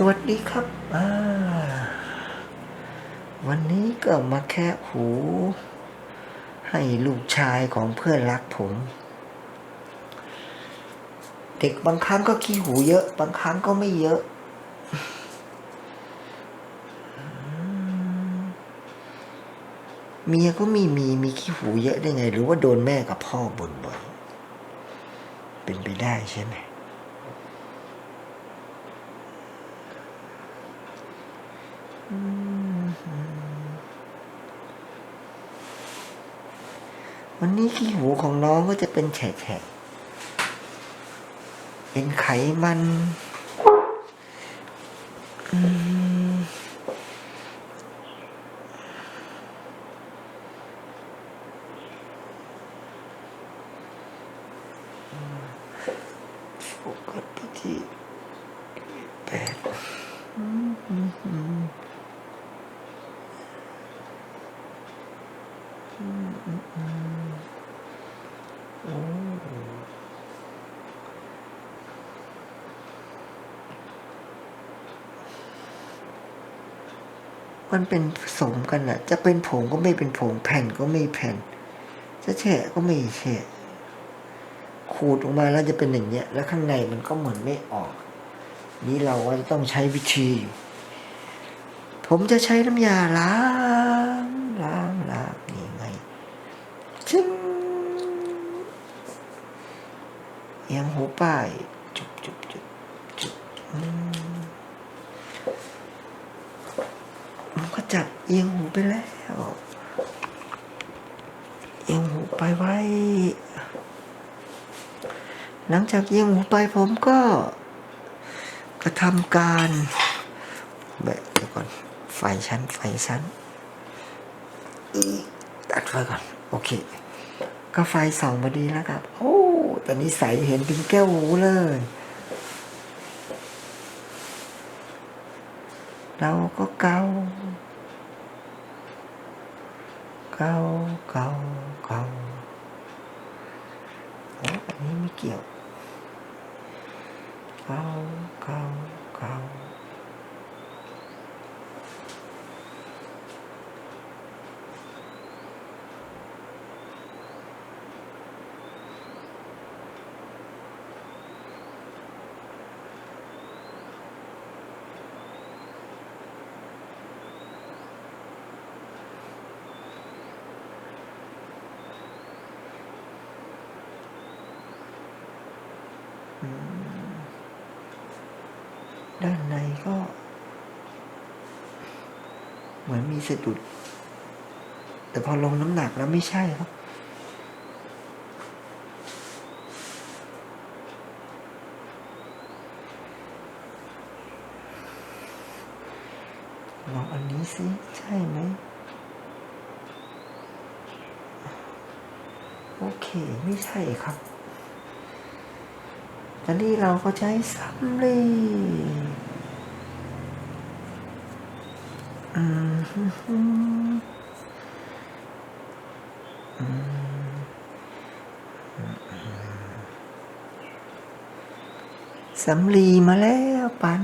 สวัสดีครับวันนี้ก็มาแค่หู ให้ลูกชายของเพื่อนรักผม เด็กบางครั้งก็ขี้หูเยอะ บางครั้งก็ไม่เยอะ เมียก็ม่มีมีขี้หูเยอะได้ไง หรือว่าโดนแม่กับพ่อบ่นบ่อยเป็นไปได้ใช่ไหม วันนี้ขี้หูของน้องก็จะเป็นแฉะเป็นไขมัน อืมโฟกัสไปที่แปดอืมอืมอืมอืมอืมอืมโอ้ มันเป็นผสมกันอะจะเป็นผงก็ไม่เป็นผงแผ่นก็ไม่แผ่น จะแฉะก็ไม่แฉะขูดออกมาแล้วจะเป็นอย่างเงี้ย แล้วข้างในมันก็เหมือนไม่ออก นี่เราก็จะต้องใช้วิธี ผมจะใช้น้ำยาล้างล้างล้างนี่ไงจึ้งเอี ยงหูป้ายจุบจุบจุบจุบมันก็จับเอียงหูไปแล้ว เอียงหูไปไว้ หลังจากเอียงหูไปผมก็กระทำการแบบเดี๋ยวก่อนไฟชั้นไฟชั้นอีตัดไฟก่อน โอเค ก็ไฟส่องมาดีแล้วครับ โอ้ ตอนนี้ใสเห็นเป็นแก้วหูเลย เราก็เกาเกาเกาเกาโอ้อันนี้ไม่เกี่ยวเกาเกาเกา ด้านในก็ เหมือนมีสะดุด แต่พอลงน้ำหนักแล้วไม่ใช่ครับ ลองอันนี้สิ ใช่ไหม โอเค ไม่ใช่ครับ ตอนนี้เราก็ใช้สำลีอืมอืมสำลีมาแล้วปัน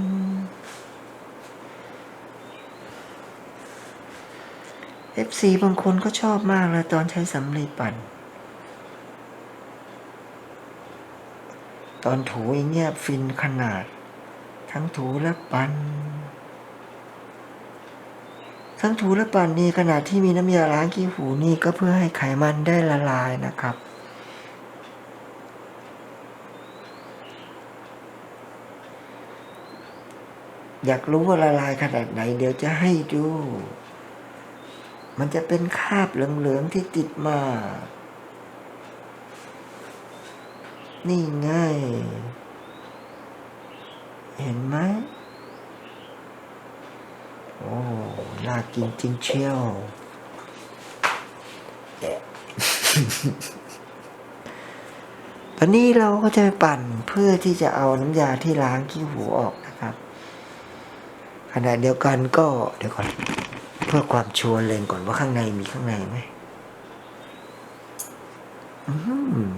FC บางคนก็ชอบมากเลยตอนใช้สำลีปั่น ตอนถูอย่างเงี้ยฟินขนาด ทั้งถูและปัน ทั้งถูและปั่นนี่ขนาดที่มีน้ำยาล้างขี้หูนี่ก็เพื่อให้ไขมันได้ละลายนะครับอยากรู้ว่าละลายขนาดไหน เดี๋ยวจะให้ดู มันจะเป็นคราบเหลือง ๆ ที่ติดมา นี่ไง เห็นไหม โอ้ น่ากินจริงเชียวแอะตอนนี้เราก็จะไปปั่นเพื่อที่จะเอาน้ำยาที่ล้างขี้หูออกนะครับ ขณะเดียวกันก็เดี๋ยวก่อนเพื่อความชัวร์เลงก่อนว่าข้างในมีข้างในไหมอืม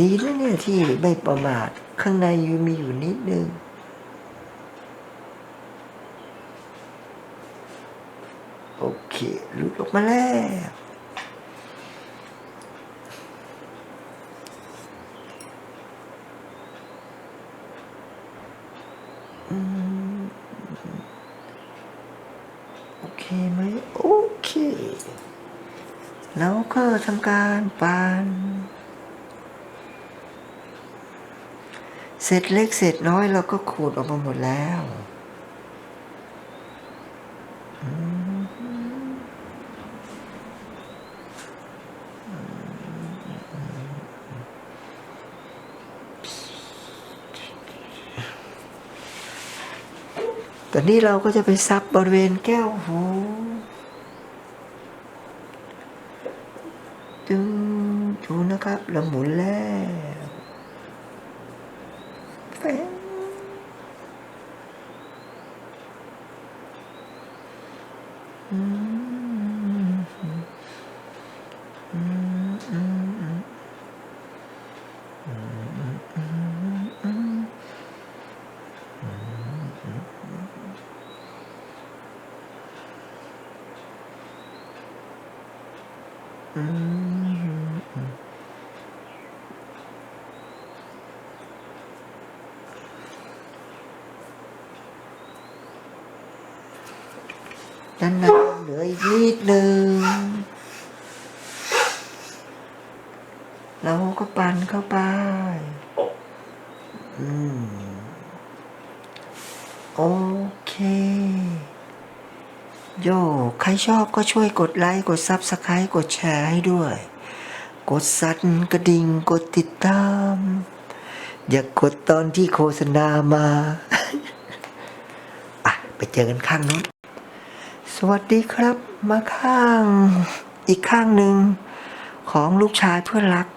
ดีแล้วเนี่ยที่ไม่ประมาท ข้างในยู่มีอยู่นิดนึงโอเคหลุดออกมาแล้วโอเคไหมโอเค แล้วก็ทำการปาน เศษเล็กเศษน้อยเราก็ขูดออกมาหมดแล้ว ตอนนี้เราก็จะไปซับบริเวณแก้วหูจึงดูนะครับเราหมุนแล้ว ด้านหน้าเหลืออีกนิดหนึ่งเราก็ปั่นเข้าไป อืม โอเค โย ใครชอบก็ช่วยกดไลค์ กดซับสไคร b ์กดแชร์ให้ด้วย กดสั่นกระดิ่ง กดติดตาม อย่ากดตอนที่โฆษณามา อะ ไปเจอกันข้างนู้น สวัสดีครับ มาข้างอีกข้างหนึ่งของลูกชายเพื่อนรัก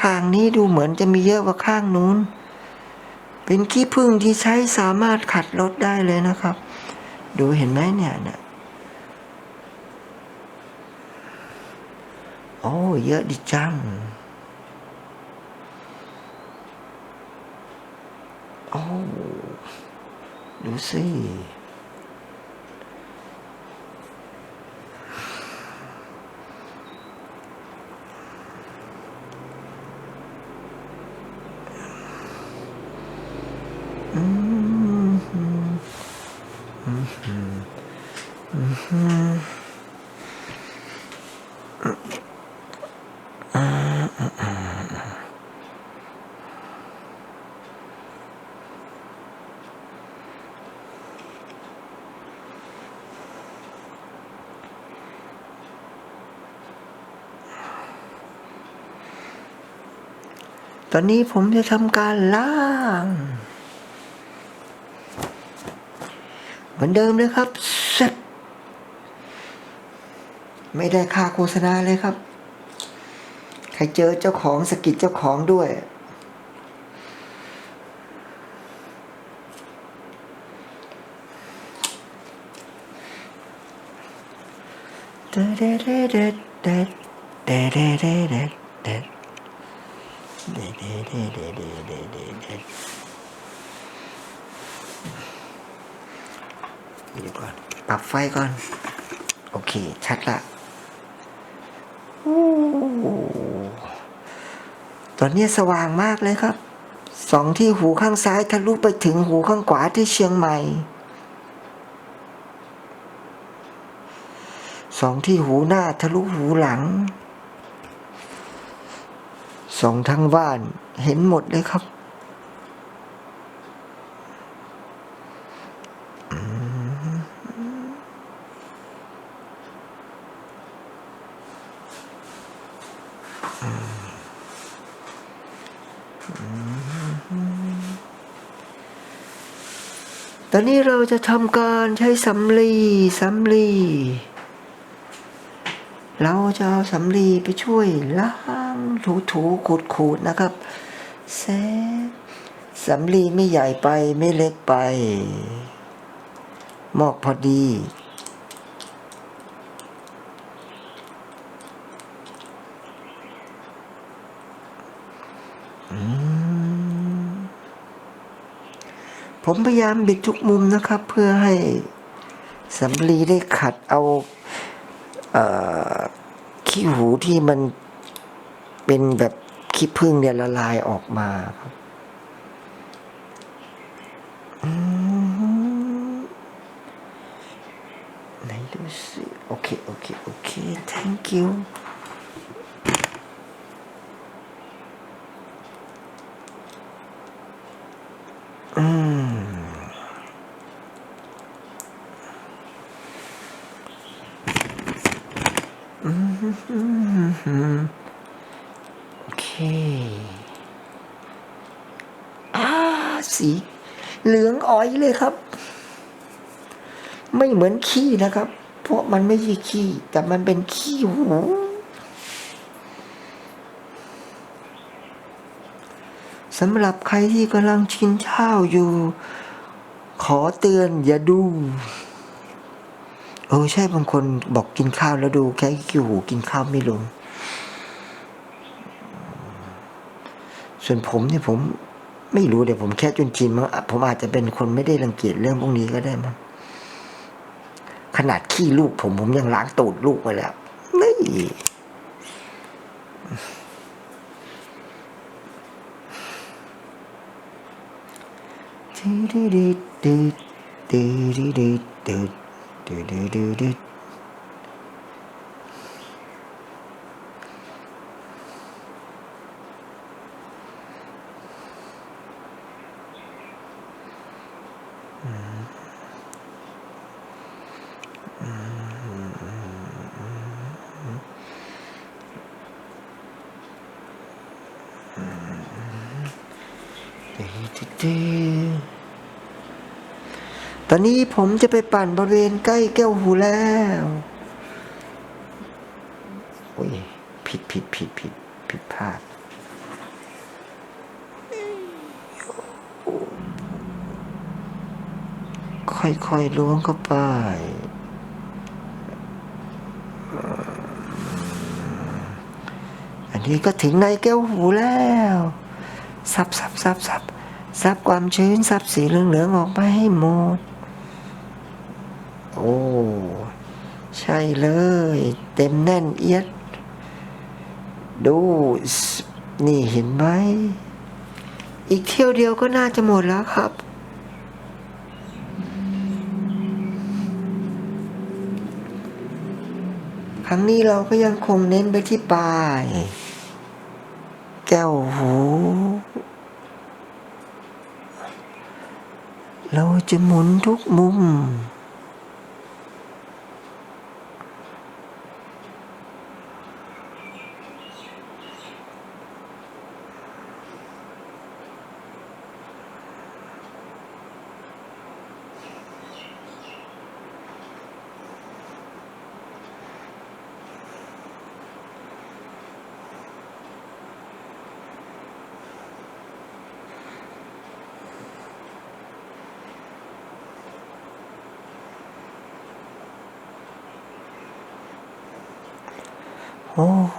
ข้างนี้ดูเหมือนจะมีเยอะกว่าข้างนู้น เป็นขี้ผึ้งที่ใช้สามารถขัดรถได้เลยนะครับ ดูเห็นไหมเนี่ยเนี่ยโอ้เยอะดิจังโอ้ 如是意。 ตอนนี้ผมจะทำการล้าง เหมือนเดิมเลยครับเซ็ตไม่ได้ค่าโฆษณาเลยครับ ใครเจอเจ้าของสกิดเจ้าของด้วยเดเดเดเดเดเดเดเด เดเดเดเดเดเดเดเดเดี๋ยวก่อน ปรับไฟก่อน โอเค ชัดละตอนนี้สว่างมากเลยครับ สองที่หูข้างซ้ายทะลุไปถึงหูข้างขวาที่เชียงใหม่สองที่หูหน้าทะลุหูหลัง สองทั้งบ้านเห็นหมดเลยครับ ตอนนี้เราจะทำการใช้สำลีสำลีเราจะเอาสำลีไปช่วยล้าง ถูถูขูดขูดนะครับเซฟสำลีไม่ใหญ่ไปไม่เล็กไปเหมอกพอดี ผมพยายามบิดทุกมุมนะครับ เพื่อให้สำลีได้ขัดเอาเอ่อขี้หูที่มัน เป็นแบบขี้ผึ้งเนี่ยละลายออกมาครับไหนดูสิโอเค โอเค โอเค thank you อืมอืมโอเคอ่าสีเหลืองอ๋อยเลยครับ ไม่เหมือนขี้นะครับ เพราะมันไม่ใช่ขี้ แต่มันเป็นขี้หูสำหรับใครที่กำลังชินข้าวอยู่ ขอเตือนอย่าดู เออใช่บางคนบอกกินข้าวแล้วดูแค่ขี้หูกินข้าวไม่ลง ส่วนผมเนี่ยผมไม่รู้เดี๋ยวผมแค่จุนชินมั้งผมอาจจะเป็นคนไม่ได้รังเกียจเรื่องพวกนี้ก็ได้มั้งขนาดขี้ลูกผมผมยังล้างตูดลูกไว้แล้วนี่ดีดีดีดีดีดีดีดีดีดีดีดีดี อนนี้ผมจะไปปั่นบริเวณใกล้แก้วหูแล้วโอ้ยผิดผิดผิดผิดผิดพลาดค่อยๆล้วงเข้าไปอันนี้ก็ถึงในแก้วหูแล้วซับซับซับซับซับความชื้นซับสีเหลืองๆออกมาให้หมด โอ้ ใช่เลย เต็มแน่นเอียด ดู นี่เห็นไหม อีกเที่ยวเดียวก็น่าจะหมดแล้วครับ ครั้งนี้เราก็ยังคงเน้นไปที่ปลาย แก้วหูเราจะหมุนทุกมุม โอ้โห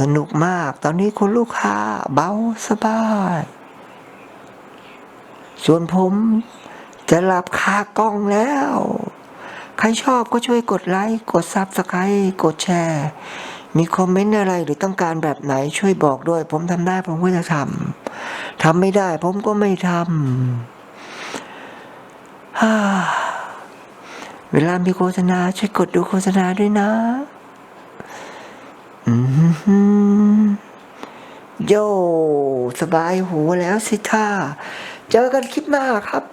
สนุกมาก ตอนนี้คุณลูกค้าเบาสบาย ส่วนผมจะหลับคากล้องแล้ว ใครชอบก็ช่วยกดไลค์ กดซับสไครต์กดแชร์ มีคอมเมนต์อะไรหรือต้องการแบบไหนช่วยบอกด้วย ผมทำได้ผมก็จะทำ ทำไม่ได้ผมก็ไม่ทำฮ่าเวลามีโฆษณาช่วยกดดูโฆษณาด้วยนะ โย สบายหูแล้วสิท่า เจอกันคลิปหน้าครับ